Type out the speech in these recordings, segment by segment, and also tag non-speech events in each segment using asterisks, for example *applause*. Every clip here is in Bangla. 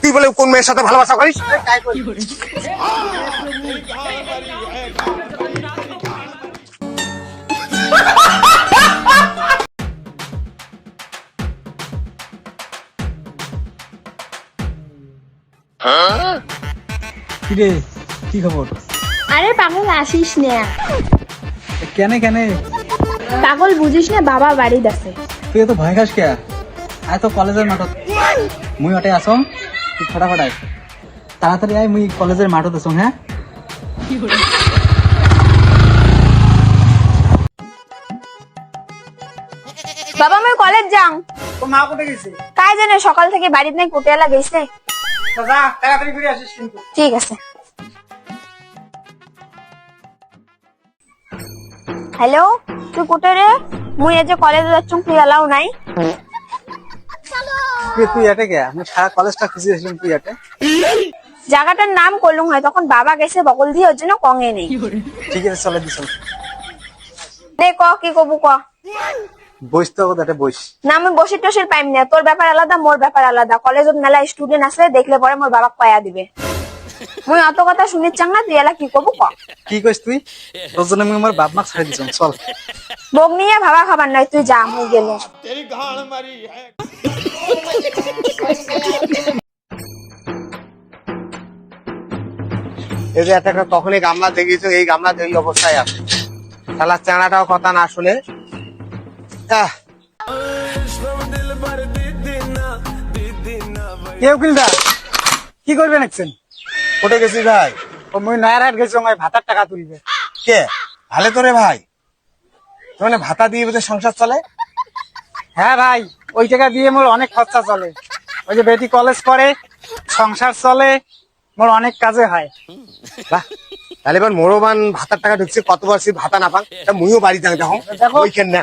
তুই বলে কোন মেয়ের সাথে ভালোবাসা করিস? কিরে কি খবর? আরে পাগল আসিস না। কেনে কেনে? পাগল বুঝিস না বাবা বাড়ি আছে তুই তো ভয় খাস কে? আয় তো কলেজের মাঠত মুই ওটে আসো তুই ফটাফট আয়। তাড়াতাড়ি আয় মুই কলেজের মাঠত আসো হ্যাঁ? বাবা আমি কলেজ যাও। তো মা কোথায় গেছে? কাই জানে সকাল থেকে বাড়িতে নাই কোটিয়ালা গেছে? যা তাড়াতাড়ি ফিরে আসিস কিন্তু। ঠিক আছে। হ্যালো তুই কোটে রে মুই আজ কলেজে যাচ্ছ তুই এলাও নাই? তুই তুই কে আমি সারা কলেজটা খুঁজে তুই এটে জায়গাটার নাম করলুম হয় তখন বাবা গেছে বকল দিয়ে ওর জন্য কঙে নেই। ঠিক আছে চলে দিস ক কি কবু ক। বইস তো এটে বইস। না আমি বসে টসের পাইম না তোর ব্যাপার আলাদা মোর ব্যাপার আলাদা। কলেজত মেলা স্টুডেন্ট আসলে দেখলে পরে মোর বাবা কয়া দিবে। মুই অত কথা শুনির চাং না তুই এলা কি কবু ক? কি কইস তুই? তোর জন্য আমি আমার বাপ মাক ছাড়ি দিছ চল। বগ নিয়ে ভাবা খাবার নয় তুই যা মুই গেলে। এই যে একটা একটা তখনই গামলা দেখিয়েছো এই গামলা এই অবস্থায় আছে। শালা চানাটাও কথা না শুনে। আহ, কেউ কিনটা কি করবে নাকছেন কোটে গেছিস ভাই। ও মুই নয়ার হাট গেছি আমার ভাতার টাকা তুলবে। কে? ভালো তো রে ভাই মানে ভাতা দিয়ে বোধহয় সংসার চলে? হ্যাঁ ভাই ওই টাকা দিয়ে মোর অনেক খরচা চলে। ওই যে বেটি কলেজ করে সংসার চলে মোর অনেক কাজে হয়। বাহ। তাহলে এবার মোরবান ভাতার টাকা ঢুকছে কতবার সে ভাতা না পান তা মুইও বাড়ি যাই দেখো। দেখো। ওইখান না?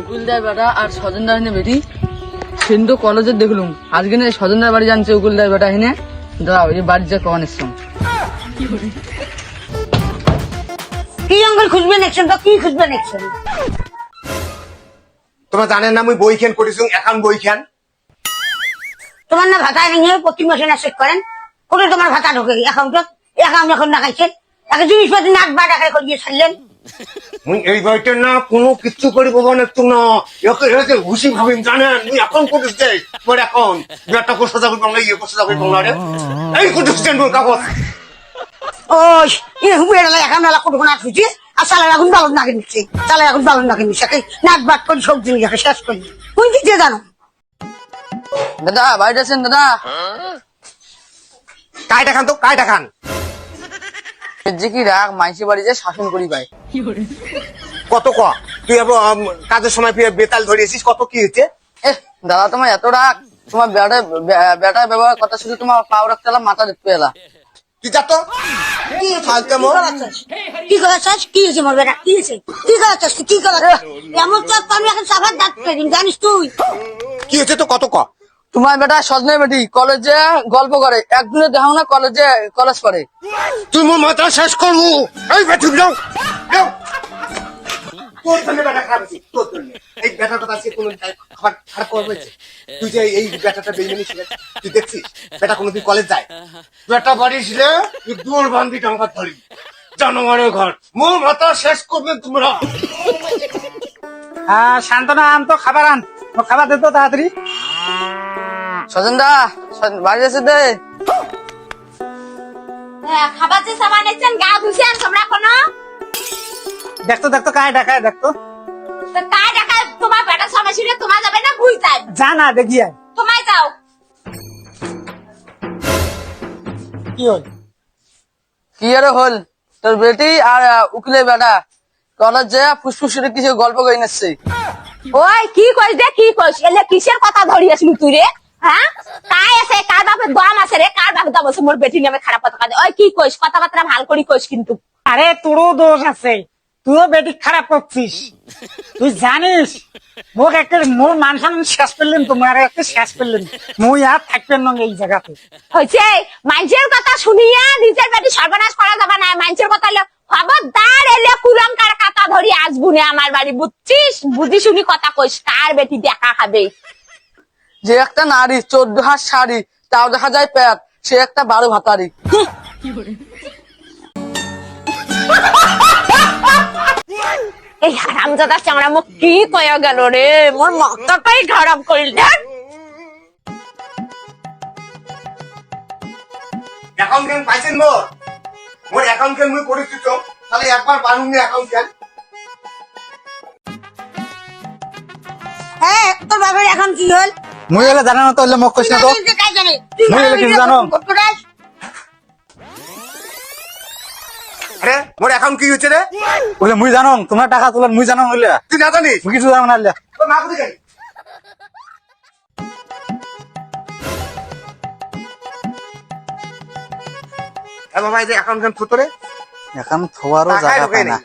উকুলদার বেটা আর স্বজনদার হেনে বেটি। সেদিন তো কলেজে দেখলুম। আজকে না স্বজনদার বাড়ি জানছে উকুলদার বেটা হেনে দাঁড়াও এই বাড়ি যা কখন এসছো? কি জঙ্গল খুঁজবে নেকছেন তো? কি তোমরা জানেন না মুই বইখান করেছি এখন বইখান? তোমার না ভাতা নিয়ে প্রতি মাসে না চেক করেন? কোথায় তোমার ভাতা ঢোকে অ্যাকাউন্টত অ্যাকাউন্ট যখন দেখাইছেন একটা জিনিসপাতি নাক বা ডাকায় করিয়ে ছাড়লেন? এই বইটার না কোনো কিচ্ছু করিব না একটু না। একে একে ঘুষি ভাবিম জানেন? মুই এখন করিস দে পর এখন। বেটা যাবে বাংলা ইয়ে কোসা যাবে বাংলা রে। এই দেন কাগজ? ওই ইয়ে কোটো না খুঁজে আর চালের আগুন বালন নাকে নিচ্ছে। চালের আগুন বালন নাকে নিচ্ছে নাক বাট করে সব জিনিস শেষ করি। দিক দিয়ে জানো? দাদা বাড়িতে আছেন দাদা? কাইটা খান তো কাইটা খান। এর যে কি রাগ মাইসি বাড়ি যে শাসন করি পাই কত ক? তুই কাজের সময় বেতাল ধরিয়েছিস কত কি হচ্ছে দাদা তোমার এত রাগ। তোমার বেটা বেটার ব্যবহার কথা শুধু তোমার পাও রাখতে এলাম মাথা দেখতে এলা। তুই যা তো কি কি হয়েছে মোর বেটা? কি হয়েছে? কি এমন তো আমি এখন সাফার দাঁত জানিস তুই? কি হচ্ছে তো কত ক? তোমার বেটা সজনে বেটি কলেজে গল্প করে। একদিনে দেখাও না কলেজে কলেজ করে তুই মোর মাথা শেষ করব। এই বেঠু যাও যাও। তোর জন্য বেটা খারাপ তোর জন্য। এই বেটাটা তার কোনো খাবার খারাপ করে হয়েছে? তুই যে এই বেটাটা বেইমানি ছিল তুই দেখছিস? বেটা কোনোদিন কলেজ যায়? বেটা বাড়ি ছিল তুই দৌড় বান্ধি টাঙ্গা ধরি ঘর। মোর মাথা শেষ করবেন তোমরা। হ্যাঁ শান্তনা আন তো খাবার আন। খাবার দে তো তাড়াতাড়ি। সজন দা বাড়ি আছে দে খাবার যে সামান এসছেন গা ধুছেন তোমরা কোনো? দেখতো দেখতো কায় দেখতো। কায় দেখা তোমার বেটা সময় ছিল তোমার যাবে না যা না দেখি আয়। তোমায় যাও কি হল? কি আর হল? তোর বেটি আর উকিলের বেটা। কলেজে ফুসফুস করে কিছু গল্প নিচ্ছে ওই কি কইস দে কি কইস? এলে কিসের কথা ধরিয়াছিস তুই রে? হ্যাঁ? কাই আছে কার বাপের দম আছে রে? কার বাপের দম আছে? মোর বেটি নামে খারাপ কথা কাজে ওই কি কইস? কথাবার্তা ভালো করি কইস কিন্তু। আরে তোরও দোষ আছে। তুইও বেটি খারাপ করছিস। তুই জানিস মোক একটা মোর মান সম্মান শেষ করলেন তোমার একটা শেষ করলেন। মুই আর থাকবেন না এই জায়গাতে। হয়েছে মানুষের কথা শুনিয়া নিজের বেটি সর্বনাশ করা যাবে না মানুষের কথা খবরদার এলে কুলঙ্কার কাতা ধরি আসবু না আমার বাড়ি। বুঝছিস? বুঝি শুনি কথা কইস কার বেটি দেখা খাবে? যে একটা নারী চোদ্দ হাত শাড়ি তাও দেখা যায় প্যাট সে একটা বারো ভাতারি এই হারামজাদা চামড়া মুখ কি কয়া গেল রে? মোর মাথাটাই খারাপ করিল। অ্যাকাউন্ট কেন পাইছেন মোর মোর অ্যাকাউন্ট কেন মুই করে তাহলে একবার বানুন অ্যাকাউন্ট কেন? হ্যাঁ তোর বাবার এখন কি হল? মুই হলে জানা না তো হলে মোক কইস না তো জানে মই এলে কিছু জানো? আরে মোর অ্যাকাউন্ট কি হচ্ছে রে? বলে মুই জানো তোমার টাকা তোলার মুই জানো হইলে। তুই না জানিস? মুই কিছু জানো না হইলে। বাবা এই যে অ্যাকাউন্ট কেন ফুটো রে। এখন থোয়ারও জায়গা পায় না।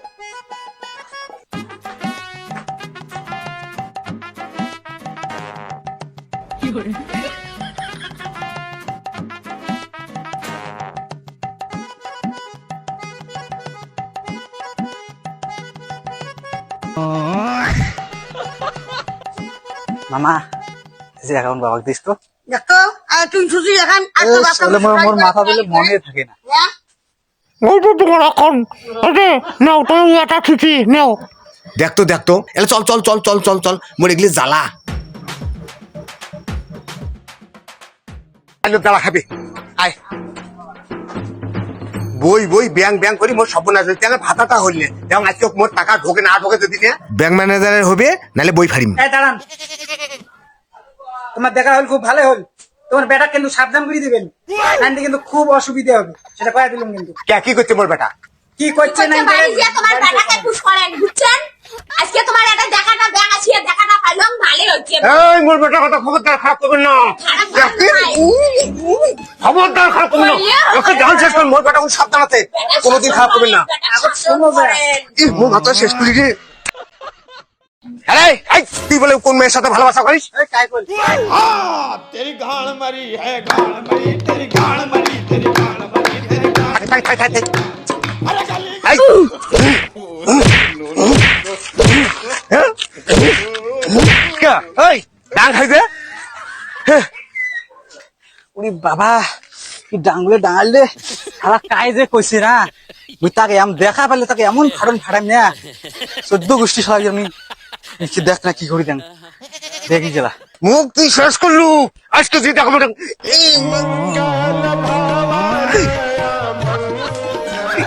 মামা যে অ্যাকাউন্ট বাবাকে দিস তো। দেখো আর তুই শুধু এখন মোর মোর মাথা দিলে মনে থাকে না। হ্যাঁ? ওই তো তোমার এখন। ওকে নাও তুমি এটা ঠিকই নাও। দেখতো দেখতো এলে চল চল চল চল চল চল মোর এগুলি জ্বালা। আলো দাঁড়া খাবে। আয়। বই বই ব্যাং ব্যাং করি মোর সর্বনাশ হয়েছে তাহলে ভাতাটা হইলে যেমন আজকে মোর টাকা ঢোকে না ঢোকে যদি না। ব্যাংক ম্যানেজারের হবে নালে বই ফারিম এই দাঁড়ান। তোমার দেখা হল খুব ভালো হল তোমার বেটা কিন্তু সাবধান করে দিবেন। কিন্তু খুব অসুবিধা হবে। সেটা কয়া দিলাম কিন্তু। কে কি করছে মোর বেটা? কি করছেন তোমার বেটাকে পুশ করেন বুঝছেন? আজকে তোমার একটা দেখাটা ব্যাগ আছে দেখাটা ভালো হচ্ছে। এই মোর কথা খারাপ করবেন না। খবরদার খারাপ করবেন না। ওকে আচ্ছা, শেষ করুন মোর বেটা কোন কোনোদিন খারাপ করবেন না। আচ্ছা, এই মোর শেষ করি রে। হ্যাঁ তুই বলে কোন মেয়ের সাথে ভালোবাসা করিস? ডাং খাইছে? উনি বাবা কি ডাঙ্গুলে ডাঙাল দে। সারা কাই যে কইছে না? মুই তাকে আম দেখা পেলে তাকে এমন ফাড়ন ফাড়াম না? চোদ্দ গোষ্ঠী সবাই আমি দেখ না কি করি দেন। দেখি গেলা। মুখ তুই শেষ করলু আজকে তুই দেখাবো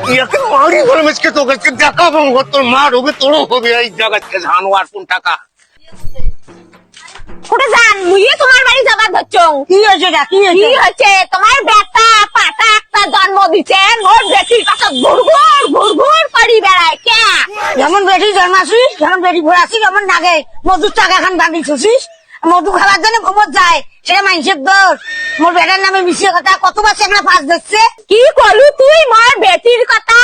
মারি মেজকে তোকে দেখাবো তোর মা রোগে তোরও হবে এই জায়গাতে জানোয়ার কোন টাকা। কোটে যান মুইয়ে তোমার বাড়ি যাবার ধরছং। কি হয়েছে এটা কি কি হয়েছে? তোমার বেটা পাটা একটা জন্ম দিছে মোর বেটির কাছে ঘুরঘুর ঘুরঘুর করি বেড়ায় কে? যেমন বেটি জন্মাছিস যেমন বেটি ভরাছিস যেমন নাগে মধুর টাকা খান বান্ধি মধু খাবার জন্য ঘুমত যায়। সেটা মানুষের দোষ মোর বেটার নামে মিশিয়ে কথা কতবার সেখানে ফাঁস দিচ্ছে কি করলু তুই? মোর বেটির কথা?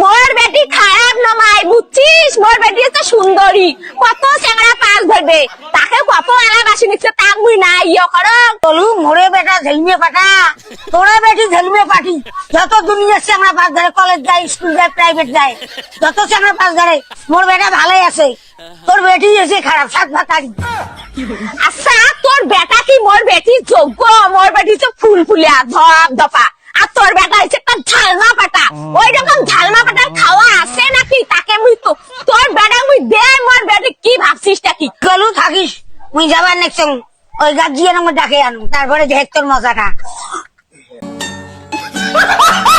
মোর বেটি খারাপ নমাই বুঝছিস? মোর বেটি হচ্ছে সুন্দরী। কত চেংড়া পাস ধরবে। তাকে কত এলাবাসী নিচ্ছে তাক মুই না ইয়ে করো। বলু মোরে বেটা ঝেলমিয়ে পাঠা। তোরা বেটি ঝেলমিয়ে পাঠি। যত দুনিয়ার চেংড়া পাস ধরে কলেজ যায় স্কুল যায় প্রাইভেট যায় যত চেংড়া পাস ধরে মোর বেটা ভালোই আছে। তোর বেটি এসে খারাপ সাত ভাতারি আচ্ছা তোর বেটা কি মোর বেটি যোগ্য? মোর বেটি তো ফুল ফুলিয়া ধপ ধপা আর তোর বেটা হচ্ছে একটা ঝালমা পাটা। ওই রকম ঝালমা পাটার খাওয়া আছে নাকি? তাকে মুই তো তোর বেটা মুই দে মোর বেটি কি ভাবছিস টা কি? গলু থাকিস মুই যাবার নেক্সট ওই গাছ দিয়ে ডাকে আনু তারপরে দেখ তোর মজাটা। *laughs*